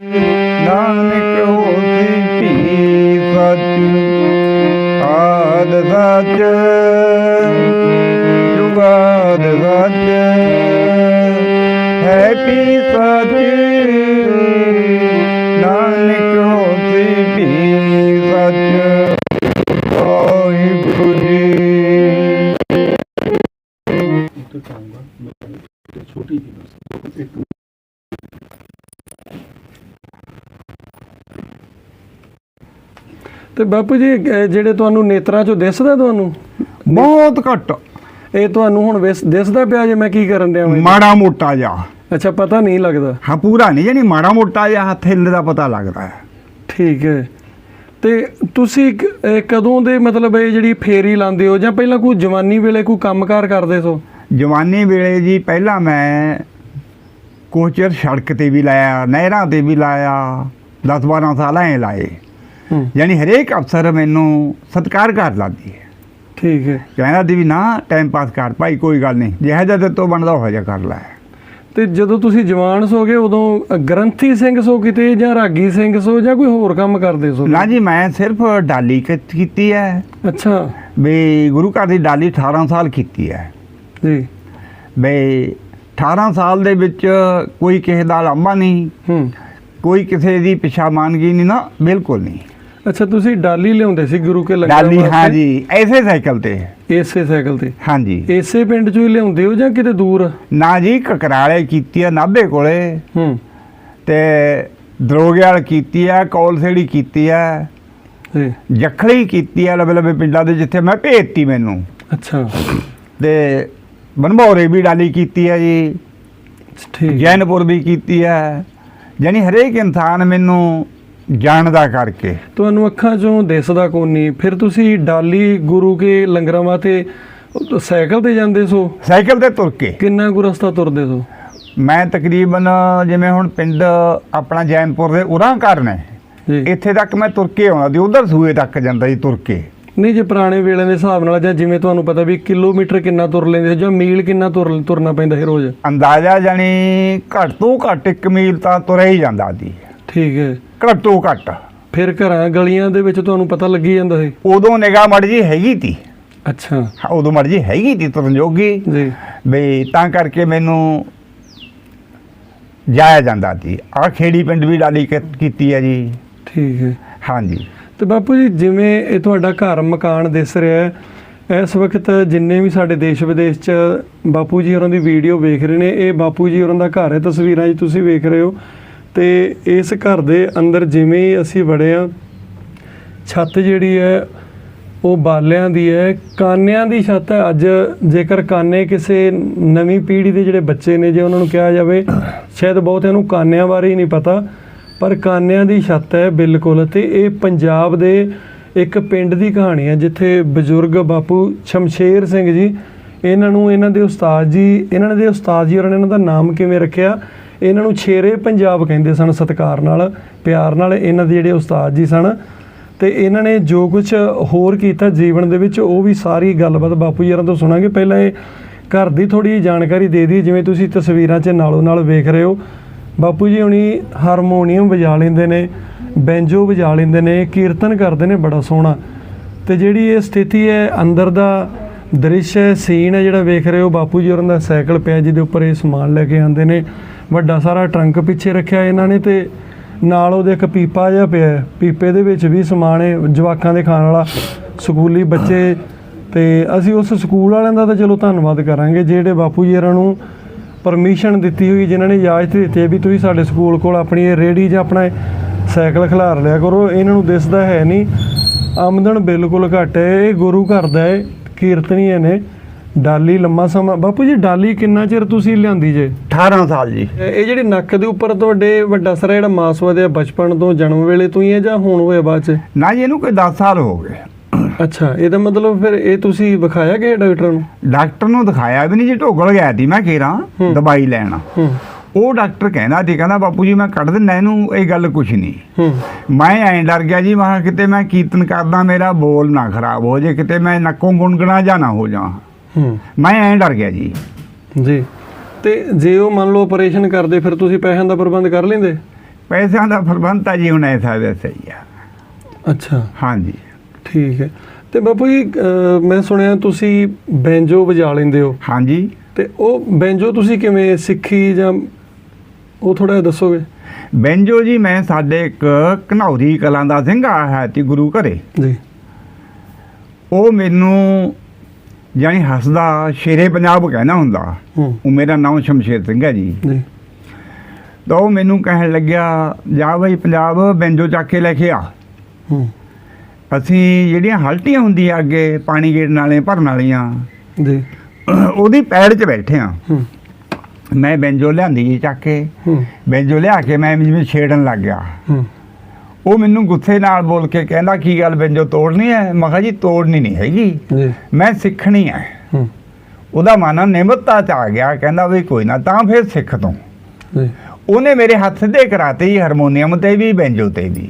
ਨਾਨਕ ਹੋਸੀ ਭੀ ਸਚ ਆਦ ਸਚ ਜੁਗਾਦ ਸਚ ਹੈ ਭੀ ਸਚ? ਨਾਨਕ ਹੋਸੀ ਭੀ ਸਚ ਵਾਹਿਗੁਰੂ ਜੀ ਛੋਟੀ ਜਿਹੀ ਬਸ ਇੱਕ ਤੇ ਬਾਪੂ ਜੀ ਜਿਹੜੇ ਤੁਹਾਨੂੰ ਨੇਤਰਾਂ ਚੋਂ ਦਿਸਦਾ ਤੁਹਾਨੂੰ? ਬਹੁਤ ਘੱਟ। ਇਹ ਤੁਹਾਨੂੰ ਹੁਣ ਵਿਸ- ਦਿਸਦਾ ਪਿਆ ਜੇ ਮੈਂ ਕੀ ਕਰਨ ਡਿਆ ਮਾੜਾ ਮੋਟਾ ਜਾ ਅੱਛਾ ਪਤਾ ਨਹੀਂ ਲੱਗਦਾ। ਹਾਂ ਪੂਰਾ ਨਹੀਂ ਜਾਨੀ ਮਾੜਾ ਮੋਟਾ ਜਿਹਾ ਹੱਥ ਦਾ ਪਤਾ ਲੱਗਦਾ ਹੈ। ਠੀਕ ਹੈ। ਤੇ ਤੁਸੀਂ ਕ- ਇਹ ਕਦੋਂ ਦੇ ਮਤਲਬ ਇਹ ਜਿਹੜੀ ਫੇਰੀ ਲਾਉਂਦੇ ਹੋ? ਜਾਂ ਪਹਿਲਾਂ ਕੋਈ ਜਵਾਨੀ ਵੇਲੇ ਕੋਈ ਕੰਮਕਾਰ ਕਰਦੇ ਸੋ? ਜਵਾਨੀ ਵੇਲੇ ਜੀ ਪਹਿਲਾਂ ਮੈਂ ਕੁਛ ਚਿਰ ਸੜਕ ਤੇ ਵੀ ਲਾਇਆ ਨਹਿਰਾਂ ਤੇ ਵੀ ਲਾਇਆ 10 12 ਸਾਲ ਐ ਲਾਏ। ਯਾਨੀ ਹਰੇਕ ਅਫਸਰ ਮੈਨੂੰ ਸਤਿਕਾਰ ਕਰ ਲਾਦੀ ਹੈ। ਠੀਕ ਹੈ। ਕਹਿੰਦਾ ਦੀ ਵੀ ਨਾ ਟਾਈਮ ਪਾਸ ਕਰ ਭਾਈ ਕੋਈ ਗੱਲ ਨਹੀਂ। ਜਿਹੜਾ ਜਿਹਾ ਤੇ ਬਣਦਾ ਹੋ ਜਾ ਕਰ ਲੈ। ਤੇ ਜਦੋਂ ਤੁਸੀਂ ਜਵਾਨ ਸੋਗੇ ਉਦੋਂ ਗ੍ਰੰਥੀ ਸਿੰਘ ਸੋ ਕਿਤੇ ਜਾਂ ਰਾਗੀ ਸਿੰਘ ਸੋ ਜਾਂ ਕੋਈ ਹੋਰ ਕੰਮ ਕਰਦੇ ਸੋ? ਨਾ ਜੀ ਮੈਂ ਸਿਰਫ ਡਾਲੀ ਕੀਤੀ ਹੈ। ਅੱਛਾ। ਵੀ ਗੁਰੂ ਘਰ ਦੀ ਡਾਲੀ 18 ਸਾਲ ਕੀਤੀ ਹੈ। ਜੀ। ਵੀ 18 ਸਾਲ ਦੇ ਵਿੱਚ ਕੋਈ ਕਿਸੇ ਦਾ ਲਾਂਭਾ ਨਹੀਂ। ਹੂੰ। ਕੋਈ ਕਿਸੇ ਦੀ ਪਿਛਾਮਾਨਗੀ ਨਹੀਂ ਨਾ ਬਿਲਕੁਲ ਨਹੀਂ। ਅੱਛਾ ਤੁਸੀਂ ਡਾਲੀ ਲਿਆਉਂਦੇ ਸੀ ਗੁਰੂ ਕੇ ਲੰਗਰ ਡਾਲੀ ਵਾਸਤੇ? ਹਾਂ ਜੀ ਐਸੇ ਸਾਈਕਲ ਤੇ। ਇਸੇ ਸਾਈਕਲ ਤੇ? ਹਾਂਜੀ। ਇਸੇ ਪਿੰਡ ਚੋਂ ਹੀ ਲਿਆਉਂਦੇ ਹੋ ਜਾਂ ਕਿਤੇ ਦੂਰ? ਨਾ ਜੀ ਕਕਰਾਲੇ ਕੀਤੀ ਆ ਨਾਭੇ ਕੋਲੇ। ਹੂੰ। ਤੇ ਦਰੋਗਿਆਲ ਕੀਤੀ ਆ ਕੌਲਸੇੜੀ ਕੀਤੀ ਆ ਜੀ ਜਖੜੀ ਕੀਤੀ ਆ ਲਵੇ ਲਵੇ ਪਿੰਡਾਂ ਦੇ ਜਿੱਥੇ ਮੈਂ ਭੇਜਤੀ ਮੈਨੂੰ। ਅੱਛਾ। ਤੇ ਬਨਭੌਰੇ ਵੀ ਡਾਲੀ ਕੀਤੀ ਆ ਜੀ। ਠੀਕ। ਹੈ। ਜੈਨਪੁਰ ਵੀ ਕੀਤੀ ਆ। ਯਾਨੀ ਹਰੇਕ ਇਨਸਾਨ ਮੈਨੂੰ ਜਾਣਦਾ ਕਰਕੇ। ਤੁਹਾਨੂੰ ਅੱਖਾਂ ਚੋਂ ਦਿਸਦਾ ਕੋਈ ਨਹੀਂ। ਫਿਰ ਤੁਸੀਂ ਡਾਲੀ ਗੁਰੂ ਕੇ ਲੰਗਰਾਂ ਉਹ ਸਾਈਕਲ ਤੇ ਜਾਂਦੇ ਸੋ? ਸਾਈਕਲ ਤੇ ਤੁਰ ਕੇ। ਕਿੰਨਾ ਕੁ ਰਸਤਾ ਤੁਰਦੇ ਸੋ? ਮੈਂ ਤਕਰੀਬਨ ਜਿਵੇਂ ਹੁਣ ਪਿੰਡ ਆਪਣਾ ਜੈਨਪੁਰ ਦੇ ਉਰਾਂ ਘਰ ਨੇ ਜੀ। ਇੱਥੇ ਤੱਕ ਮੈਂ ਤੁਰ ਕੇ ਆਉਂਦਾ ਸੀ। ਉਧਰ ਸੂਏ ਤੱਕ ਜਾਂਦਾ ਸੀ ਤੁਰ ਕੇ। ਨਹੀਂ ਜੇ ਪੁਰਾਣੇ ਵੇਲੇ ਦੇ ਹਿਸਾਬ ਨਾਲ ਜਾਂ ਜਿਵੇਂ ਤੁਹਾਨੂੰ ਪਤਾ ਵੀ ਕਿਲੋਮੀਟਰ ਕਿੰਨਾ ਤੁਰ ਲੈਂਦੇ ਸੀ ਜਾਂ ਮੀਲ ਕਿੰਨਾ ਤੁਰ ਤੁਰਨਾ ਪੈਂਦਾ ਸੀ ਰੋਜ਼? ਅੰਦਾਜ਼ਾ ਜਾਣੀ ਘੱਟ ਤੋਂ ਘੱਟ ਇੱਕ ਮੀਲ ਤਾਂ ਤੁਰਿਆ ਹੀ ਜਾਂਦਾ ਸੀ। ਠੀਕ ਹੈ। ਘੱਟੋ ਘੱਟ। ਫਿਰ ਘਰਾਂ ਗਲੀਆਂ ਦੇ ਵਿੱਚ ਤੁਹਾਨੂੰ ਪਤਾ ਲੱਗੀ ਜਾਂਦਾ ਸੀ? ਉਦੋਂ ਨਿਗਾਹ ਮੜ ਜੀ ਹੈਗੀ ਤੀ। ਅੱਛਾ। ਹਾਂ, ਉਦੋਂ ਮੜ ਜੀ ਹੈਗੀ ਤੀ ਤੁਰਨ ਜੋਗੀ। ਜੀ। ਵੀ ਤਾਂ ਕਰਕੇ ਮੈਨੂੰ ਜਾਇਆ ਜਾਂਦਾ ਸੀ ਆ ਖੇੜੀ ਪਿੰਡ ਵੀ ਡਾਲੀ ਕ- ਕੀਤੀ ਹੈ ਜੀ। ਠੀਕ ਹੈ। ਹਾਂਜੀ। ਤੇ ਬਾਪੂ ਜੀ ਜਿਵੇਂ ਇਹ ਤੁਹਾਡਾ ਘਰ ਮਕਾਨ ਦਿਸ ਰਿਹਾ ਹੈ ਇਸ ਵਕਤ ਜਿੰਨੇ ਵੀ ਸਾਡੇ ਦੇਸ਼ ਵਿਦੇਸ਼ 'ਚ ਬਾਪੂ ਜੀ ਹੋਰਾਂ ਦੀ ਵੀਡੀਓ ਵੇਖ ਰਹੇ ਨੇ ਇਹ ਬਾਪੂ ਜੀ ਹੋਰਾਂ ਦਾ ਘਰ ਹੈ ਤਸਵੀਰਾਂ 'ਚ ਤੁਸੀਂ ਵੇਖ ਰਹੇ ਹੋ। ਤੇ ਇਸ ਘਰ ਦੇ ਅੰਦਰ ਜਿਵੇਂ ਹੀ ਅਸੀਂ ਵੜੇ ਆ, ਛੱਤ ਜਿਹੜੀ ਹੈ, ਉਹ ਬਾਲਿਆਂ ਦੀ ਹੈ, ਕਾਨਿਆਂ ਦੀ ਛੱਤ ਹੈ। ਅੱਜ ਜੇਕਰ ਕਾਨੇ ਕਿਸੇ ਨਵੀਂ ਪੀੜ੍ਹੀ ਦੇ ਜਿਹੜੇ ਬੱਚੇ ਨੇ, ਜੇ ਉਹਨਾਂ ਨੂੰ ਕਿਹਾ ਜਾਵੇ, ਸ਼ਾਇਦ ਬਹੁਤਿਆਂ ਨੂੰ ਕਾਨਿਆਂ ਬਾਰੇ ਹੀ ਨਹੀਂ ਪਤਾ, ਪਰ ਕਾਨਿਆਂ ਦੀ ਛੱਤ ਹੈ ਬਿਲਕੁਲ। ਤੇ ਇਹ ਪੰਜਾਬ ਦੇ ਇੱਕ ਪਿੰਡ ਦੀ ਕਹਾਣੀ ਹੈ, ਜਿੱਥੇ ਬਜ਼ੁਰਗ ਬਾਪੂ ਸ਼ਮਸ਼ੇਰ ਸਿੰਘ ਜੀ, ਇਹਨਾਂ ਨੂੰ, ਇਹਨਾਂ ਦੇ ਉਸਤਾਦ ਜੀ, ਇਹਨਾਂ ਦੇ ਉਸਤਾਦ ਜੀ, ਉਹਨਾਂ ਨੇ ਇਹਨਾਂ ਦਾ ਨਾਮ ਕਿਵੇਂ ਰੱਖਿਆ ਇਹਨਾਂ ਨੂੰ ਛੇਰੇ ਪੰਜਾਬ ਕਹਿੰਦੇ ਸਨ, ਸਤਿਕਾਰ ਨਾਲ, ਪਿਆਰ ਨਾਲ ਇਹਨਾਂ ਦੇ ਜਿਹੜੇ ਉਸਤਾਦ ਜੀ ਸਨ। ਤੇ ਇਹਨਾਂ ਨੇ ਜੋ ਕੁਝ ਹੋਰ ਕੀਤਾ ਜੀਵਨ ਦੇ ਵਿੱਚ, ਉਹ ਵੀ ਸਾਰੀ ਗੱਲਬਾਤ ਬਾਪੂ ਜੀ ਹੋਰਾਂ ਤੋਂ ਸੁਣਾਂਗੇ। ਪਹਿਲਾਂ ਇਹ ਘਰ ਦੀ ਥੋੜੀ ਜਾਣਕਾਰੀ ਦੇ ਦੀ ਜਿਵੇਂ ਤੁਸੀਂ ਤਸਵੀਰਾਂ 'ਚ ਨਾਲੋਂ ਨਾਲ ਵੇਖ ਰਹੇ ਹੋ। ਬਾਪੂ ਜੀ ਹੁਣੀ ਹਾਰਮੋਨੀਅਮ ਵਜਾ ਲੈਂਦੇ ਨੇ, ਬੈਂਜੋ ਵਜਾ ਲੈਂਦੇ ਨੇ, ਕੀਰਤਨ ਕਰਦੇ ਨੇ, ਬੜਾ ਸੋਹਣਾ। ਤੇ ਜਿਹੜੀ ਇਹ ਸਥਿਤੀ ਹੈ, ਅੰਦਰ ਦਾ ਦ੍ਰਿਸ਼ ਹੈ ਸੀਨ ਹੈ ਜਿਹੜਾ ਵੇਖ ਰਹੇ ਹੋ, ਬਾਪੂ ਜੀ ਹੋਰਾਂ ਦਾ ਸਾਈਕਲ ਪਿਆ ਜਿਹਦੇ ਉੱਪਰ ਇਹ ਸਮਾਨ ਲੈ ਕੇ ਆਉਂਦੇ ਨੇ। ਵੱਡਾ ਸਾਰਾ ਟਰੰਕ ਪਿੱਛੇ ਰੱਖਿਆ ਇਹਨਾਂ ਨੇ ਤੇ ਨਾਲ ਉਹਦੇ ਇੱਕ ਪੀਪਾ ਜਿਹਾ ਪਿਆ ਹੈ। ਪੀਪੇ ਦੇ ਵਿੱਚ ਵੀ ਸਮਾਨ ਹੈ, ਜਵਾਕਾਂ ਦੇ ਖਾਣ ਵਾਲਾ, ਸਕੂਲੀ ਬੱਚੇ ਤੇ ਅਸੀਂ ਉਸ ਸਕੂਲ ਵਾਲਿਆਂ ਦਾ ਤਾਂ ਚਲੋ ਧੰਨਵਾਦ ਕਰਾਂਗੇ, ਜਿਹੜੇ ਬਾਪੂ ਜੀ ਇਹਨਾਂ ਨੂੰ ਪਰਮਿਸ਼ਨ ਦਿੱਤੀ ਹੋਈ, ਜਿਨ੍ਹਾਂ ਨੇ ਇਜਾਜ਼ਤ ਦਿੱਤੀ ਹੈ ਵੀ ਤੁਸੀਂ ਸਾਡੇ ਸਕੂਲ ਕੋਲ ਆਪਣੀ ਇਹ ਰੇੜੀ ਜਾਂ ਆਪਣਾ ਇਹ ਸਾਈਕਲ ਖਿਲਾਰ ਲਿਆ ਕਰੋ, ਇਹਨਾਂ ਨੂੰ ਦਿਸਦਾ ਹੈ ਨਹੀਂ ਆਮਦਨ ਬਿਲਕੁਲ ਘੱਟ ਹੈ, ਇਹ ਗੁਰੂ ਘਰ ਦਾ ਹੈ, ਕੀਰਤਨੀਏ ਨੇ ਡਾਲੀ ਲੰਮਾ ਸਮਾਂ। ਬਾਪੂ ਜੀ ਡਾਲੀ ਕਿੰਨਾ ਚਿਰ ਤੁਸੀਂ ਲਿਆਂਦੀ ਜੇ? 18 ਸਾਲ ਜੀ। ਇਹ ਜਿਹੜੀ ਨੱਕ ਦੇ ਉੱਪਰ ਤੁਹਾਡੇ ਵੱਡਾ ਸਾਰਾ ਜਿਹੜਾ ਮਾਸ ਵਧਿਆ ਬਚਪਨ ਤੋਂ ਜਨਮ ਵੇਲੇ ਤੋਂ ਹੀ ਹੈ ਜਾਂ ਹੁਣ ਹੋਇਆ ਬਾਅਦ ਚ? ਨਾ ਜੀ ਇਹਨੂੰ ਕੋਈ 10 ਸਾਲ ਹੋ ਗਏ। ਅੱਛਾ ਇਹਦਾ ਮਤਲਬ ਫਿਰ ਇਹ ਤੁਸੀਂ ਵਿਖਾਇਆ ਕਿ ਡਾਕਟਰ ਨੂੰ? ਡਾਕਟਰ ਨੂੰ ਦਿਖਾਇਆ ਵੀ ਨਹੀਂ ਜੀ ਢੋਗਲ ਗਿਆ ਸੀ ਮੈਂ ਕੇਰਾ ਹੂੰ। ਦਵਾਈ ਲੈਣ। ਉਹ ਡਾਕਟਰ ਕਹਿੰਦਾ ਸੀ ਕਹਿੰਦਾ ਬਾਪੂ ਜੀ ਮੈਂ ਕੱਢ ਦਿੰਦਾ ਇਹਨੂੰ ਇਹ ਗੱਲ ਕੁਛ ਨਹੀਂ। ਮੈਂ ਐਂ ਡਰ ਗਿਆ ਜੀ ਮੈਂ ਕਿਤੇ ਮੈਂ ਕੀਰਤਨ ਕਰਦਾ ਮੇਰਾ ਬੋਲ ਨਾ ਖਰਾਬ ਹੋ ਜੇ ਕਿਤੇ ਮੈਂ ਨੱਕੋਂ ਗੁੰਗਣਾ ਜਾਂ ਨਾ ਹੋ ਜਾ। ਹੂੰ ਮੈਂ ਐਂ ਡਰ ਗਿਆ ਜੀ। ਜੀ। ਤੇ ਜੇ ਉਹ ਮੰਨ ਲਓ ਆਪਰੇਸ਼ਨ ਕਰਦੇ ਫਿਰ ਤੁਸੀਂ ਪੈਸਿਆਂ ਦਾ ਪ੍ਰਬੰਧ ਕਰ ਲੈਂਦੇ? ਪੈਸਿਆਂ ਦਾ ਪ੍ਰਬੰਧ ਤਾਂ ਜੀ ਹੁਣ ਐਸਾ ਵੈਸਾ ਹੀ ਆ। ਅੱਛਾ। ਹਾਂਜੀ। ਠੀਕ ਹੈ। ਤੇ ਬਾਪੂ ਜੀ ਅਹ, ਮੈਂ ਸੁਣਿਆ ਤੁਸੀਂ ਬੈਂਜੋ ਵਜਾ ਲੈਂਦੇ ਹੋ। ਹਾਂਜੀ। ਤੇ ਉਹ ਬੈਂਜੋ ਤੁਸੀਂ ਕਿਵੇਂ ਸਿੱਖੀ ਜਾਂ ਉਹ ਥੋੜਾ ਜਿਹਾ ਦੱਸੋਗੇ? ਬੈਂਜੋ ਜੀ ਮੈਂ ਸਾਡੇ ਇੱਕ ਘਨੌਰੀ ਕਲਾਂ ਦਾ ਸਿੰਘ ਆਇਆ ਹੈ ਤੇ ਗੁਰੂ ਘਰੇ। ਜੀ। ਉਹ ਮੈਨੂੰ ਜਾਨੀ ਹੱਸਦਾ ਸ਼ੇਰੇ ਪੰਜਾਬ ਕਹਿਣਾ ਹੁੰਦਾ। ਉਹ ਮੇਰਾ ਨਾਮ ਸ਼ਮਸ਼ੇਰ ਸਿੰਘ ਹੈ ਜੀ। ਤਾਂ ਉਹ ਮੈਨੂੰ ਕਹਿਣ ਲੱਗਿਆ ਜਾ ਬਈ ਪੰਜਾਬ ਬੈਂਜੋ ਚੱਕ ਕੇ ਲੈ ਕੇ ਆ। ਅਸੀਂ ਜਿਹੜੀਆਂ ਹਲਟੀਆਂ ਹੁੰਦੀਆਂ ਅੱਗੇ ਪਾਣੀ ਗੇੜਨ ਵਾਲੇ ਭਰਨ ਵਾਲੀਆਂ ਜੀ। ਉਹਦੀ ਪੈੜ 'ਚ ਬੈਠੇ ਆ ਮੈਂ ਬੈਂਜੋ ਲਿਆਂਦੀ ਜੀ ਚੱਕ ਕੇ। ਬੈਂਜੋ ਲਿਆ ਕੇ ਮੈਂ ਜਿਵੇਂ ਛੇੜਨ ਲੱਗ ਗਿਆ। ਉਹ ਮੈਨੂੰ ਗੁੱਸੇ ਨਾਲ ਬੋਲ ਕੇ ਕਹਿੰਦਾ ਕੀ ਗੱਲ ਬੈਂਜੋ ਤੋੜਨੀ ਹੈ? ਮੈਂ ਕਿਹਾ ਜੀ ਤੋੜਨੀ ਨਹੀਂ ਹੈਗੀ। ਜੀ। ਮੈਂ ਸਿੱਖਣੀ ਹੈ। ਉਹਦਾ ਮਨ ਨਿਮਰਤਾ ਚ ਆ ਗਿਆ ਕਹਿੰਦਾ ਵੀ ਕੋਈ ਨਾ ਤਾਂ ਫਿਰ ਸਿੱਖ ਤੂੰ। ਉਹਨੇ ਮੇਰੇ ਹੱਥ ਦੇ ਕਰਾਤੇ ਹਾਰਮੋਨੀਅਮ ਤੇ ਵੀ ਬੈਂਜੋ ਤੇ ਵੀ।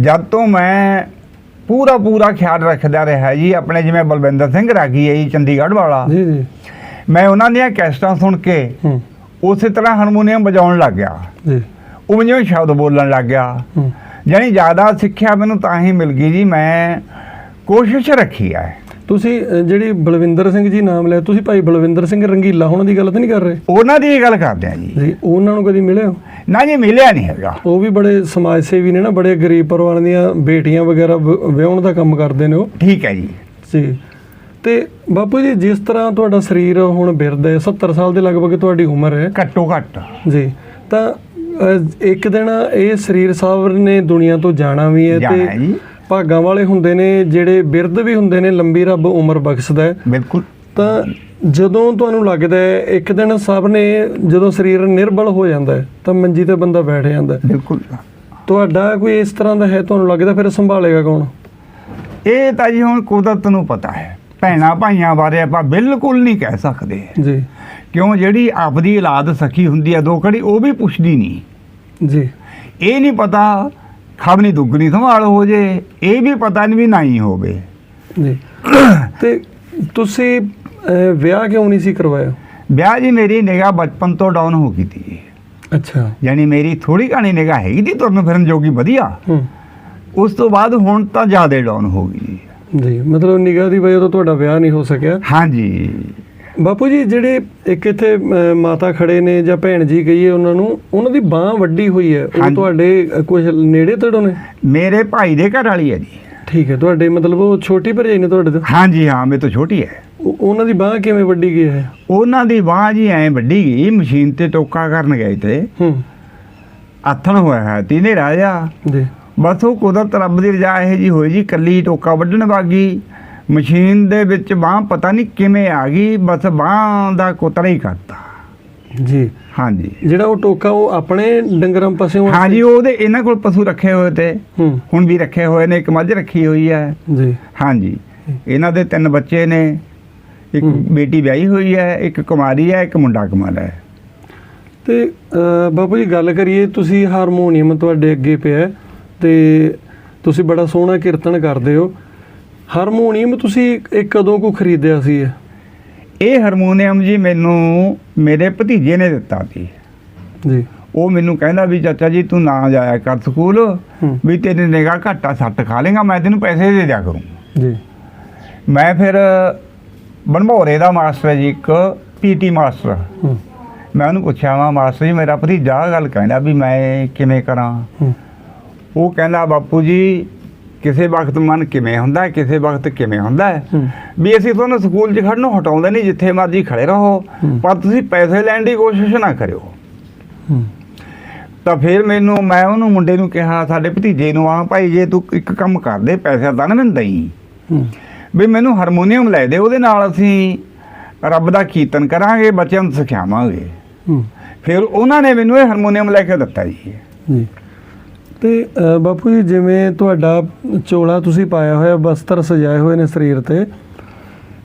ਜਦ ਤੋਂ ਮੈਂ ਪੂਰਾ ਪੂਰਾ ਖਿਆਲ ਰੱਖਦਾ ਰਿਹਾ ਜੀ ਆਪਣੇ ਜਿਵੇਂ ਬਲਵਿੰਦਰ ਸਿੰਘ ਰਾਗੀ ਹੈ ਜੀ ਚੰਡੀਗੜ੍ਹ ਵਾਲਾ। ਜੀ ਜੀ। ਮੈਂ ਉਹਨਾਂ ਦੀਆਂ ਕੈਸਟਾਂ ਸੁਣ ਕੇ ਉਸੇ ਤਰ੍ਹਾਂ ਹਾਰਮੋਨੀਅਮ ਵਜਾਉਣ ਲੱਗ ਗਿਆ। ਜੀ। ਉਹ ਜਿਵੇਂ ਸ਼ਬਦ ਬੋਲਣ ਲੱਗ ਗਿਆ। ਜਾਣੀ ਜ਼ਿਆਦਾ ਸਿੱਖਿਆ ਮੈਨੂੰ ਤਾਂ ਹੀ ਮਿਲ ਗਈ ਜੀ ਮੈਂ ਕੋਸ਼ਿਸ਼ ਰੱਖੀ ਹੈ ਤੁਸੀਂ ਜਿਹੜੀ ਬਲਵਿੰਦਰ ਸਿੰਘ ਜੀ ਨਾਮ ਲਿਆ ਤੁਸੀਂ ਭਾਈ ਬਲਵਿੰਦਰ ਸਿੰਘ ਰੰਗੀਲਾ ਹੋਣਾ ਦੀ ਗੱਲ ਤਾਂ ਨਹੀਂ ਕਰ ਰਹੇ? ਉਹਨਾਂ ਦੀ ਗੱਲ ਕਰਦੇ ਆ ਜੀ। ਜੀ ਉਹਨਾਂ ਨੂੰ ਕਦੀ ਮਿਲੇ ਹੋ ਨਾ ਜੀ ਮਿਲਿਆ ਨਹੀਂ ਹੈਗਾ। ਉਹ ਵੀ ਬੜੇ ਸਮਾਜ ਸੇਵੀ ਨੇ ਨਾ ਬੜੇ ਗਰੀਬ ਪਰਿਵਾਰਾਂ ਦੀਆਂ ਬੇਟੀਆਂ ਵਗੈਰਾ ਵਿਆਹੁਣ ਦਾ ਕੰਮ ਕਰਦੇ ਨੇ ਉਹ। ਠੀਕ ਹੈ ਜੀ। ਜੀ। ਤੇ ਬਾਪੂ ਜੀ ਜਿਸ ਤਰ੍ਹਾਂ ਤੁਹਾਡਾ ਸਰੀਰ ਹੁਣ ਬਿਰਦ ਹੈ 70 ਸਾਲ ਦੇ ਲਗਭਗ ਤੁਹਾਡੀ ਉਮਰ ਹੈ। ਘੱਟੋ ਘੱਟ। ਜੀ ਤਾਂ ਇੱਕ ਦਿਨ ਇਹ ਸਰੀਰ ਸਾਹਿਬ ਨੇ ਦੁਨੀਆ ਤੋਂ ਜਾਣਾ ਵੀ ਹੈ ਜਾਣਾ ਹੈ ਤੇ ਜੀ। ਭਾਗਾਂ ਵਾਲੇ ਹੁੰਦੇ ਨੇ ਜਿਹੜੇ ਬਿਰਧ ਵੀ ਹੁੰਦੇ ਨੇ ਲੰਬੀ ਰੱਬ ਉਮਰ ਬਖਸ਼ਦਾ ਹੈ। ਬਿਲਕੁਲ। ਤਾਂ ਜਦੋਂ ਤੁਹਾਨੂੰ ਲੱਗਦਾ ਹੈ ਇੱਕ ਦਿਨ ਸਭ ਨੇ ਜਦੋਂ ਸਰੀਰ ਨਿਰਬਲ ਹੋ ਜਾਂਦਾ ਹੈ ਤਾਂ ਮੰਜੀ ਤੇ ਬੰਦਾ ਬੈਠ ਜਾਂਦਾ ਹੈ। ਬਿਲਕੁਲ। ਤੁਹਾਡਾ ਕੋਈ ਇਸ ਤਰ੍ਹਾਂ ਦਾ ਹੈ ਤੁਹਾਨੂੰ ਲੱਗਦਾ ਫਿਰ ਸੰਭਾਲੇਗਾ ਕੌਣ? ਇਹ ਤਾਂ ਜੀ ਹੁਣ ਕੁਦਰਤ ਨੂੰ ਪਤਾ ਹੈ। ਭੈਣਾ ਭਾਈਆਂ ਬਾਰੇ ਆਪਾਂ ਬਿਲਕੁਲ ਨਹੀਂ ਕਹਿ ਸਕਦੇ। ਜੀ। ਕਿਉਂ? ਜਿਹੜੀ ਆਪਦੀ ਔਲਾਦ ਸਖੀ ਹੁੰਦੀ ਹੈ ਦੋ ਕੜੀ ਉਹ ਵੀ ਪੁੱਛਦੀ ਨਹੀਂ। ਜੀ। ਇਹ ਨਹੀਂ ਪਤਾ ਖਬਨੀ ਦੁੱਗਣੀ ਸੰਭਾਲ ਹੋ ਜੇ ਇਹ ਵੀ ਪਤਾ ਨਹੀਂ ਵੀ ਨਹੀਂ ਹੋਵੇ। ਜੀ। ਤੇ ਤੁਸੀਂ ਵਿਆਹ ਕਿਉਂ ਨਹੀਂ ਸੀ ਕਰਵਾਇਆ? ਵਿਆਹ ਜੀ ਮੇਰੀ ਨਿਗਾਹ ਬਚਪਨ ਤੋਂ ਡਾਊਨ ਹੋ ਗਈ ਸੀ ਅੱਛਾ। ਯਾਨੀ ਮੇਰੀ ਥੋੜੀ ਘਾਣੀ ਨਿਗਾਹ ਹੈਗੀ ਦੀ ਤੁਰਨ ਫਿਰਨ ਜੋਗੀ ਵਧੀਆ। ਉਸ ਤੋਂ ਬਾਅਦ ਹੁਣ ਤਾਂ ਜ਼ਿਆਦਾ ਡਾਊਨ ਹੋ ਗਈ। ਜੀ ਜੀ ਮਤਲਬ ਨਿਗਾਹ ਦੀ ਵਜ੍ਹਾ ਤੋਂ ਤੁਹਾਡਾ ਵਿਆਹ ਨਹੀਂ ਹੋ ਸਕਿਆ? ਹਾਂਜੀ। ਬਾਪੂ ਜੀ ਜਿਹੜੇ ਇੱਕ ਇੱਥੇ ਮਾਤਾ ਖੜੇ ਨੇ ਜਾਂ ਭੈਣ ਜੀ ਕਹੀਏ ਉਹਨਾਂ ਨੂੰ ਉਹਨਾਂ ਦੀ ਬਾਹ ਵੱਡੀ ਹੋਈ ਹੈ। ਉਹ। ਤੁਹਾਡੇ ਕੁਝ ਨੇੜੇ ਤੇੜੋਂ ਨੇ? ਮੇਰੇ ਭਾਈ ਦੇ ਘਰ ਵਾਲੀ ਹੈ ਜੀ। ਠੀਕ ਹੈ ਤੁਹਾਡੇ ਮਤਲਬ ਉਹ ਛੋਟੀ ਭਰਜਾਈ ਨੇ ਤੁਹਾਡੇ ਤੋਂ? ਹਾਂਜੀ ਹਾਂ ਮੇਰੇ ਤੋਂ ਛੋਟੀ ਹੈ। ਉਹ- ਉਹਨਾਂ ਦੀ ਬਾਹ ਕਿਵੇਂ ਵੱਡੀ ਗਈ ਹੈ? ਉਹਨਾਂ ਦੀ ਬਾਂਹ ਜੀ ਐ ਵੱਡੀ ਗਈ ਮਸ਼ੀਨ ਤੇ ਟੋਕਾ ਕਰਨ ਗਏ ਤੇ। ਹੂੰ। ਆਥਣ ਹੋਇਆ ਹੈ ਤੀਨੇ ਰਾਜਾ ਜੀ। ਬਸ ਉਹ ਕੁਦਰਤ ਰੱਬ ਦੀ ਰਜਾ ਇਹ ਜੀ ਹੋਈ ਜੀ ਕੱਲੀ ਟੋਕਾ ਵੱਢਣ ਵਾਗੀ। ਮਸ਼ੀਨ ਦੇ ਵਿੱਚ ਬਾਂਹ ਪਤਾ ਨਹੀਂ ਕਿਵੇਂ ਆ ਗਈ ਬਸ ਬਾਂਹ ਦਾ ਕੋਤਰਾ ਹੀ ਕਰਤਾ। ਜੀ। ਹਾਂਜੀ। ਜਿਹੜਾ ਉਹ ਟੋਕਾ ਉਹ ਆਪਣੇ ਡੰਗਰਾਂ ਪਾਸਿਓਂ ਹਾਂਜੀ ਉਹਦੇ ਇਹਨਾਂ ਕੋਲ ਪਸ਼ੂ ਰੱਖੇ ਹੋਏ ਤੇ। ਹੁਣ ਵੀ ਰੱਖੇ ਹੋਏ ਨੇ ਇੱਕ ਮੱਝ ਰੱਖੀ ਹੋਈ ਹੈ। ਜੀ। ਹਾਂਜੀ। ਇਹਨਾਂ ਦੇ ਤਿੰਨ ਬੱਚੇ ਨੇ। ਇੱਕ। ਬੇਟੀ ਵਿਆਹੀ ਹੋਈ ਹੈ ਇੱਕ ਕੁਮਾਰੀ ਹੈ ਇੱਕ ਮੁੰਡਾ ਕੁਮਾਰਾ ਹੈ। ਤੇ ਬਾਪੂ ਜੀ ਗੱਲ ਕਰੀਏ ਤੁਸੀਂ ਹਾਰਮੋਨੀਅਮ ਤੁਹਾਡੇ ਅੱਗੇ ਪਿਆ ਤੇ ਤੁਸੀਂ ਬੜਾ ਸੋਹਣਾ ਕੀਰਤਨ ਕਰਦੇ ਹੋ। ਹਾਰਮੋਨੀਅਮ ਤੁਸੀਂ ਇਹ ਕਦੋਂ ਕੋ ਖਰੀਦਿਆ ਸੀ ਇਹ? ਇਹ ਹਾਰਮੋਨੀਅਮ ਜੀ ਮੈਨੂੰ ਮੇਰੇ ਭਤੀਜੇ ਨੇ ਦਿੱਤਾ ਸੀ। ਜੀ। ਉਹ ਮੈਨੂੰ ਕਹਿੰਦਾ ਵੀ ਚਾਚਾ ਜੀ ਤੂੰ ਨਾ ਜਾਇਆ ਕਰ ਸਕੂਲ ਹੂੰ। ਵੀ ਤੇਰੀ ਨਿਗਾਹ ਘਾਟਾ ਸੱਟ ਖਾ ਲੇਗਾ ਮੈਂ ਤੈਨੂੰ ਪੈਸੇ ਦੇ ਦਿਆ ਕਰੂੰ। ਜੀ। ਮੈਂ ਫਿਰ ਬਣਭੋਰੇ ਦਾ ਮਾਸਟਰ ਹੈ ਜੀ ਇੱਕ ਪੀਟੀ ਮਾਸਟਰ। ਹੂੰ। ਮੈਂ ਉਹਨੂੰ ਪੁੱਛਿਆ ਵਾ ਮਾਸਟਰ ਜੀ ਮੇਰਾ ਭਤੀਜਾ ਆਹ ਗੱਲ ਕਹਿੰਦਾ ਵੀ ਮੈਂ ਕਿਵੇਂ ਕਰਾਂ? ਹੂੰ। ਉਹ ਕਹਿੰਦਾ ਬਾਪੂ ਜੀ ਕਿਸੇ ਵਕਤ ਮਨ ਕਿਵੇਂ ਹੁੰਦਾ ਹੈ, ਕਿਸੇ ਵਕਤ ਕਿਵੇਂ ਹੁੰਦਾ ਹੈ। ਵੀ ਅਸੀਂ ਤੁਹਾਨੂੰ ਸਕੂਲ 'ਚ ਖੜਨ ਨੂੰ ਹਟਾਉਂਦੇ ਨਹੀਂ ਜਿੱਥੇ ਮਰਜ਼ੀ ਖੜੇ ਰਹੋ। ਪਰ ਤੁਸੀਂ ਪੈਸੇ ਲੈਣ ਦੀ ਕੋਸ਼ਿਸ਼ ਨਾ ਕਰਿਓ। ਤਾਂ ਫਿਰ ਮੈਨੂੰ ਮੈਂ ਉਹਨੂੰ ਮੁੰਡੇ ਨੂੰ ਕਿਹਾ ਸਾਡੇ ਭਤੀਜੇ ਨੂੰ ਆ ਭਾਈ ਜੇ ਤੂੰ ਇੱਕ ਕੰਮ ਕਰ ਦੇ ਪੈਸੇ ਤਾਂ ਨਾ ਮੈਨੂੰ ਦਈ ਵੀ ਮੈਨੂੰ ਹਾਰਮੋਨੀਅਮ ਲੈ ਦੇ ਉਹਦੇ ਨਾਲ ਅਸੀਂ ਰੱਬ ਦਾ ਕੀਰਤਨ ਕਰਾਂਗੇ ਬੱਚਿਆਂ ਨੂੰ ਸਿਖਾਵਾਂਗੇ। ਫਿਰ ਉਹਨਾਂ ਨੇ ਮੈਨੂੰ ਇਹ ਹਾਰਮੋਨੀਅਮ ਲੈ ਕੇ ਦਿੱਤਾ ਜੀ। ਜੀ। ਤੇ ਬਾਪੂ ਜੀ ਜਿਵੇਂ ਤੁਹਾਡਾ ਚੋਲਾ ਤੁਸੀਂ ਪਾਇਆ ਹੋਇਆ ਬਸਤਰ ਸਜਾਏ ਹੋਏ ਨੇ ਸਰੀਰ ਤੇ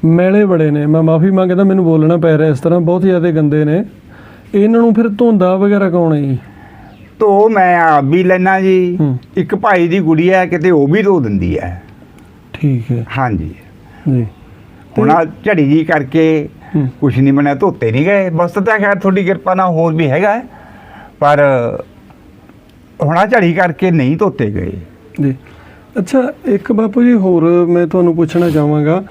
ਮੈਲੇ ਬੜੇ ਨੇ। ਮੈਂ ਮਾਫੀ ਮੰਗਦਾ ਮੈਨੂੰ ਬੋਲਣਾ ਪੈ ਰਿਹਾ ਇਸ ਤਰ੍ਹਾਂ ਬਹੁਤ ਜ਼ਿਆਦਾ ਗੰਦੇ ਨੇ। ਇਹਨਾਂ ਨੂੰ ਫਿਰ ਧੋਂਦਾ ਵਗੈਰਾ ਕੌਣ ਹੈ ਜੀ? ਧੋ ਮੈਂ ਆਪ ਵੀ ਲੈਣਾ ਜੀ। ਇੱਕ ਭਾਈ ਦੀ ਗੁੜੀ ਹੈ ਕਿਤੇ ਉਹ ਵੀ ਧੋ ਦਿੰਦੀ ਹੈ। ਠੀਕ ਹੈ। ਹਾਂਜੀ। ਜੀ। ਹੁਣ ਝੜੀ ਜੀ ਕਰਕੇ ਕੁਛ ਨਹੀਂ ਬਣਿਆ ਧੋਤੇ ਨਹੀਂ ਗਏ। ਬਸ ਤਾਂ ਖੈਰ ਤੁਹਾਡੀ ਕਿਰਪਾ ਨਾਲ ਹੋਰ ਵੀ ਹੈਗਾ। ਪਰ ਹੁਣਾ ਝੜੀ ਕਰਕੇ ਨਹੀਂ ਧੋਤੇ ਗਏ। ਜੀ। ਅੱਛਾ ਇੱਕ ਬਾਪੂ ਜੀ ਹੋਰ ਮੈਂ ਤੁਹਾਨੂੰ ਪੁੱਛਣਾ ਚਾਹਾਂਗਾ।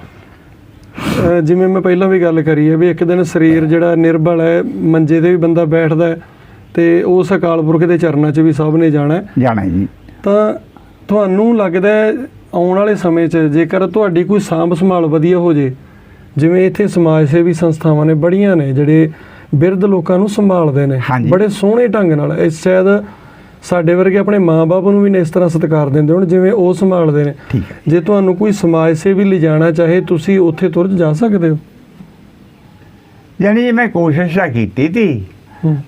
ਜਿਵੇਂ ਮੈਂ ਪਹਿਲਾਂ ਵੀ ਗੱਲ ਕਰੀ ਹੈ ਵੀ ਇੱਕ ਦਿਨ ਸਰੀਰ ਜਿਹੜਾ ਨਿਰਬਲ ਹੈ ਮੰਜੇ ਤੇ ਵੀ ਬੰਦਾ ਬੈਠਦਾ ਹੈ ਤੇ ਉਸ ਅਕਾਲ ਪੁਰਖ ਦੇ ਚਰਨਾਂ 'ਚ ਵੀ ਸਭ ਨੇ ਜਾਣਾ ਹੈ। ਜਾਣਾ ਜੀ। ਤਾਂ ਤੁਹਾਨੂੰ ਲੱਗਦਾ ਹੈ ਆਉਣ ਵਾਲੇ ਸਮੇਂ 'ਚ ਜੇਕਰ ਤੁਹਾਡੀ ਕੋਈ ਸਾਂਭ ਸੰਭਾਲ ਵਧੀਆ ਹੋ ਜੇ ਜਿਵੇਂ ਇੱਥੇ ਸਮਾਜ ਸੇਵੀ ਸੰਸਥਾਵਾਂ ਨੇ ਬੜੀਆਂ ਨੇ ਜਿਹੜੇ ਬਿਰਧ ਲੋਕਾਂ ਨੂੰ ਸੰਭਾਲਦੇ ਨੇ। ਬੜੇ ਸੋਹਣੇ ਢੰਗ ਨਾਲ ਇਸ ਸ਼ਾਇਦ ਸਾਡੇ ਵਰਗੇ ਆਪਣੇ ਮਾਪੇ ਨੂੰ ਵੀ ਇਸ ਤਰ੍ਹਾਂ ਸਤਿਕਾਰ ਦਿੰਦੇ ਹੋਣ ਜਿਵੇਂ ਉਹ ਸੰਭਾਲਦੇ ਨੇ। ਜੇ ਤੁਹਾਨੂੰ ਕੋਈ ਸਮਾਜ ਸੇਵੀ ਲਿਜਾਣਾ ਚਾਹੇ ਤੁਸੀਂ ਉੱਥੇ ਤੁਰ ਜਾ ਸਕਦੇ ਹੋ। ਯਾਨੀ ਮੈਂ ਕੋਸ਼ਿਸ਼ ਤਾਂ ਕੀਤੀ ਤੀ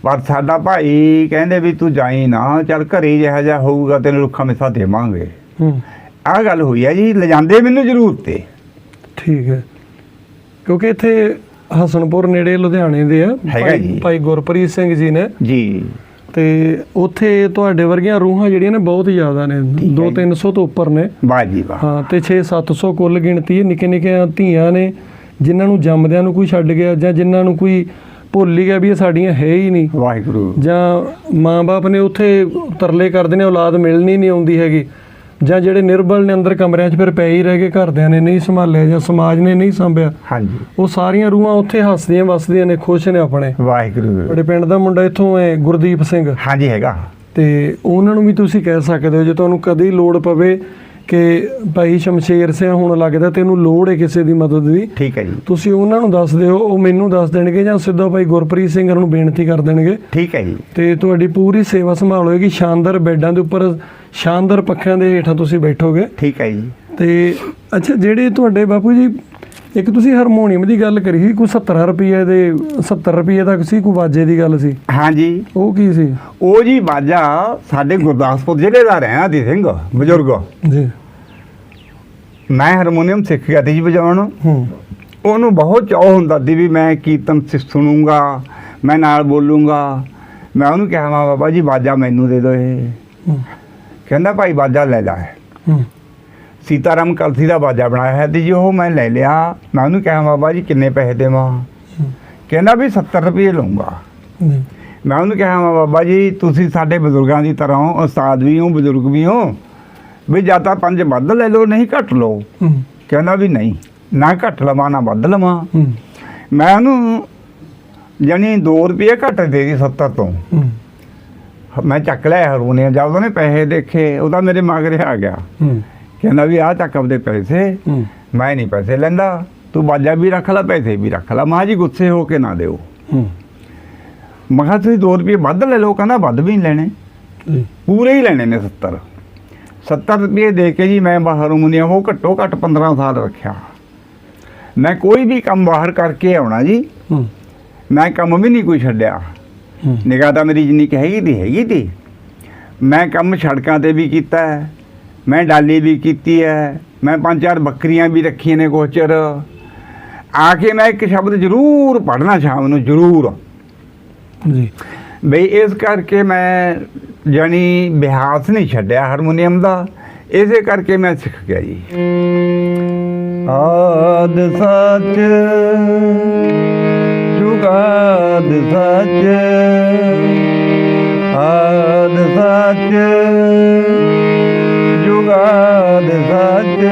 ਪਰ ਸਾਡਾ ਭਾਈ ਕਹਿੰਦੇ ਵੀ ਤੂੰ ਜਾਈ ਨਾ ਚੱਲ ਘਰੇ ਜਿਹਾ ਜਿਹਾ ਹੋਊਗਾ ਤੈਨੂੰ ਰੁੱਖਾ ਮਿੱਠਾ ਦੇਵਾਂਗੇ। ਆਹ ਗੱਲ ਹੋਈ ਹੈ ਜੀ ਲਿਜਾਂਦੇ ਮੈਨੂੰ ਜ਼ਰੂਰ ਤੇ। ਠੀਕ ਹੈ। ਕਿਉਂਕਿ ਇੱਥੇ ਹਸਨਪੁਰ ਨੇੜੇ ਲੁਧਿਆਣੇ ਦੇ ਆ। ਭਾਈ ਗੁਰਪ੍ਰੀਤ ਸਿੰਘ ਜੀ ਨੇ। ਜੀ। ਤੇ ਉੱਥੇ ਤੁਹਾਡੇ ਵਰਗੀਆਂ ਰੂਹਾਂ ਜਿਹੜੀਆਂ ਨੇ ਬਹੁਤ ਜ਼ਿਆਦਾ ਨੇ। ਠੀਕ ਹੈ 2-300 ਤੋਂ ਉੱਪਰ ਨੇ। ਵਾਹ ਜੀ ਵਾਹ। ਹਾਂ ਤੇ 6-700 ਕੁੱਲ ਗਿਣਤੀ ਹੈ। ਨਿੱਕੇ ਨਿੱਕੇ ਧੀਆਂ ਨੇ ਜਿਨ੍ਹਾਂ ਨੂੰ ਜੰਮਦਿਆਂ ਨੂੰ ਕੋਈ ਛੱਡ ਗਿਆ ਜਾਂ ਜਿਨ੍ਹਾਂ ਨੂੰ ਕੋਈ ਭੁੱਲ ਹੀ ਗਿਆ ਵੀ ਇਹ ਸਾਡੀਆਂ ਹੈ ਹੀ ਨਹੀਂ। ਵਾਹਿਗੁਰੂ। ਜਾਂ ਮਾਂ-ਬਾਪ ਨੇ ਉੱਥੇ ਤਰਲੇ ਕਰਦੇ ਨੇ ਔਲਾਦ ਮਿਲਣੀ ਨਹੀਂ ਆਉਂਦੀ ਹੈਗੀ। ਜਾਂ ਜਿਹੜੇ ਨਿਰਬਲ ਨੇ ਅੰਦਰ ਕਮਰਿਆਂ 'ਚ ਫਿਰ ਪਏ ਹੀ ਰਹਿ ਗਏ ਘਰਦਿਆਂ ਨੇ ਨਹੀਂ ਸੰਭਾਲਿਆ ਜਾਂ ਸਮਾਜ ਨੇ ਨਹੀਂ ਸੰਭਿਆ। ਹਾਂਜੀ। ਉਹ ਸਾਰੀਆਂ ਰੂਹਾਂ ਉੱਥੇ ਹੱਸਦੀਆਂ ਵਸਦੀਆਂ ਨੇ ਖੁਸ਼ ਨੇ ਆਪਣੇ। ਵਾਹਿਗੁਰੂ। ਸਾਡੇ ਪਿੰਡ ਦਾ ਮੁੰਡਾ ਇੱਥੋਂ ਹੈ ਗੁਰਦੀਪ ਸਿੰਘ। ਹਾਂਜੀ ਹੈਗਾ। ਤੇ ਉਹਨਾਂ ਨੂੰ ਵੀ ਤੁਸੀਂ ਕਹਿ ਸਕਦੇ ਹੋ ਜੇ ਤੁਹਾਨੂੰ ਕਦੀ ਲੋੜ ਪਵੇ ਕਿ ਭਾਈ ਸ਼ਮਸ਼ੇਰ ਸਿੰਘ ਹੁਣ ਲੱਗਦਾ ਤੈਨੂੰ ਲੋੜ ਹੈ ਕਿਸੇ ਦੀ ਮਦਦ ਦੀ ਠੀਕ ਹੈ ਜੀ। ਤੁਸੀਂ ਉਹਨਾਂ ਨੂੰ ਦੱਸ ਦਿਓ ਉਹ ਮੈਨੂੰ ਦੱਸ ਦੇਣਗੇ ਜਾਂ ਸਿੱਧਾ ਭਾਈ ਗੁਰਪ੍ਰੀਤ ਸਿੰਘ ਨੂੰ ਬੇਨਤੀ ਕਰ ਦੇਣਗੇ। ਠੀਕ ਹੈ ਜੀ। ਤੇ ਤੁਹਾਡੀ ਪੂਰੀ ਸੇਵਾ ਸੰਭਾਲ ਹੋਏਗੀ ਸ਼ਾਨਦਾਰ ਬੈੱਡਾਂ ਦੇ ਉੱਪਰ ਸ਼ਾਨਦਾਰ ਪੱਖਿਆਂ ਦੇ ਹੇਠਾਂ ਤੁਸੀਂ ਬੈਠੋਗੇ। ਠੀਕ ਹੈ ਜੀ। ਤੇ ਅੱਛਾ ਜਿਹੜੇ ਤੁਹਾਡੇ ਬਾਪੂ ਜੀ ਇੱਕ ਤੁਸੀਂ ਹਾਰਮੋਨੀਅਮ ਦੀ ਗੱਲ ਕਰੀ ਸੀ ਕੋਈ 70 ਰੁਪਏ ਦੇ 70 ਰੁਪਏ ਤੱਕ ਸੀ ਕੋਈ ਵਾਜੇ ਦੀ ਗੱਲ ਸੀ? ਹਾਂਜੀ। ਉਹ ਕੀ ਸੀ? ਉਹ ਜੀ ਬਾਜਾ ਸਾਡੇ ਗੁਰਦਾਸਪੁਰ ਜ਼ਿਲ੍ਹੇ ਦਾ ਰਹਿਣਾ ਦੀ ਸਿੰਘ ਬਜ਼ੁਰਗ। ਜੀ। ਮੈਂ ਹਾਰਮੋਨੀਅਮ ਸਿੱਖ ਗਿਆ ਸੀ ਜੀ ਵਜਾਉਣ। ਹੂੰ। ਉਹਨੂੰ ਬਹੁਤ ਚਾਅ ਹੁੰਦਾ ਸੀ ਵੀ ਮੈਂ ਕੀਰਤਨ ਸੁਣੂੰਗਾ ਮੈਂ ਨਾਲ ਬੋਲੂੰਗਾ। ਮੈਂ ਉਹਨੂੰ ਕਿਹਾ ਮਾ ਬਾਬਾ ਜੀ ਬਾਜਾ ਮੈਨੂੰ ਦੇ ਦਿਓ ਇਹ। ਹੂੰ, ਕਹਿੰਦਾ ਭਾਈ ਬਾਜਾ ਲੈ ਲੈ ਸੀਤਾਰਾਮ ਕਲਸੀ ਦਾ ਬਾਜਾ ਬਣਾਇਆ ਹੈ ਤੇ ਜੀ ਉਹ ਮੈਂ ਲੈ ਲਿਆ। ਮੈਂ ਉਹਨੂੰ ਕਿਹਾ ਬਾਬਾ ਜੀ ਕਿੰਨੇ ਪੈਸੇ ਦੇਵਾਂ? ਕਹਿੰਦਾ ਵੀ 70 ਰੁਪਏ ਲਊਂਗਾ। ਜੀ ਮੈਂ ਉਹਨੂੰ ਕਿਹਾ ਬਾਬਾ ਜੀ ਤੁਸੀਂ ਸਾਡੇ ਬਜ਼ੁਰਗਾਂ ਦੀ ਤਰ੍ਹਾਂ ਹੋ ਉਸਤਾਦ ਵੀ ਹੋ ਬਜ਼ੁਰਗ ਵੀ ਹੋ ਵੀ ਜਾਂ ਤਾਂ ਪੰਜ ਵੱਧ ਲੈ ਲਓ ਨਹੀਂ ਘੱਟ ਲਓ। ਕਹਿੰਦਾ ਵੀ ਨਹੀਂ ਨਾ ਘੱਟ ਲਵਾਂ ਨਾ ਵੱਧ ਲਵਾਂ। ਮੈਂ ਉਹਨੂੰ ਜਾਨੀ 2 ਰੁਪਏ ਘੱਟ ਦੇ ਦੀ 70 ਤੋਂ। ਮੈਂ ਚੱਕ ਲਿਆ ਹਾਰਮੋਨੀਅਮ ਜਦ ਉਹਨੇ ਪੈਸੇ ਦੇਖੇ ਉਹਦਾ ਮੇਰੇ ਮਗਰ ਆ ਗਿਆ। ਕਹਿੰਦਾ ਵੀ ਆਹ ਚੱਕ ਆਪਦੇ ਪੈਸੇ। ਮੈਂ ਨਹੀਂ ਪੈਸੇ ਲੈਂਦਾ। ਤੂੰ ਬਾਜਾ ਵੀ ਰੱਖ ਲੈ ਪੈਸੇ ਵੀ ਰੱਖ ਲੈ। ਮਾਂ ਜੀ ਗੁੱਸੇ ਹੋ ਕੇ ਨਾ ਦਿਓ। ਮੈਂ ਕਿਹਾ ਤੁਸੀਂ 2 ਰੁਪਏ ਵੱਧ ਲੈ ਲਓ। ਕਹਿੰਦਾ ਵੱਧ ਵੀ ਨਹੀਂ ਲੈਣੇ। ਪੂਰੇ ਹੀ ਲੈਣੇ ਨੇ 70 70 ਰੁਪਏ ਦੇ ਕੇ ਜੀ ਮੈਂ ਬਾਹਰ ਹਾਰਮੋਨੀਅਮ ਉਹ ਘੱਟੋ ਘੱਟ 15 ਸਾਲ ਰੱਖਿਆ। ਮੈਂ ਕੋਈ ਵੀ ਕੰਮ ਬਾਹਰ ਕਰਕੇ ਆਉਣਾ ਜੀ ਮੈਂ ਕੰਮ ਵੀ ਨਹੀਂ ਕੋਈ ਛੱਡਿਆ। ਨਿਗਾਹ ਤਾਂ ਮੇਰੀ ਜਿੰਨੀ ਕੁ ਹੈਗੀ ਤੀ ਹੈਗੀ ਤੀ ਮੈਂ ਕੰਮ ਸੜਕਾਂ ਤੇ ਵੀ ਕੀਤਾ ਹੈ ਮੈਂ ਡਾਲੀ ਵੀ ਕੀਤੀ ਹੈ ਮੈਂ ਪੰਜ ਚਾਰ ਬੱਕਰੀਆਂ ਵੀ ਰੱਖੀਆਂ ਨੇ ਕੁਛ ਚਿਰ ਆ ਕੇ ਮੈਂ ਇੱਕ ਸ਼ਬਦ ਜ਼ਰੂਰ ਪੜ੍ਹਨਾ ਸ਼ਾਮ ਨੂੰ ਜ਼ਰੂਰ। ਜੀ। ਬਈ ਇਸ ਕਰਕੇ ਮੈਂ ਜਾਨੀ ਬਿਹਾਸ ਨਹੀਂ ਛੱਡਿਆ ਹਾਰਮੋਨੀਅਮ ਦਾ ਇਸੇ ਕਰਕੇ ਮੈਂ ਸਿੱਖ ਗਿਆ ਜੀ। ਆਦ ਸੱਚ ਜੁਗਾਦ ਸੱਚ ਆਦ ਸੱਚ ਜੁਗਾਦ ਸੱਚ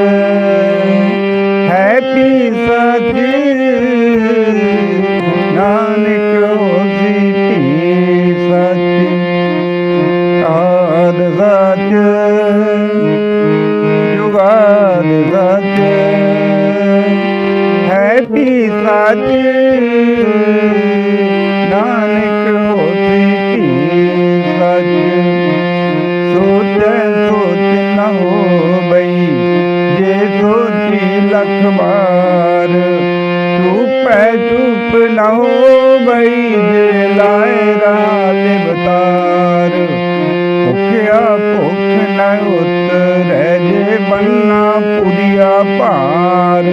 ਭੁਖ ਨ ਉਤਰੈ ਜੇ ਬੰਨਾ ਪੁਰੀਆ ਭਾਰ।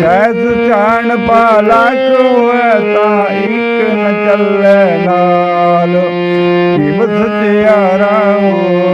ਸਹਿਜ ਚਾਣ ਪਾਲਾ ਕੋਐ ਤਾ ਇਕ ਨ ਚੱਲੈ ਨਾਲ। ਕਿਬ ਸਤਿਆਰਾ ਹੋਈਐ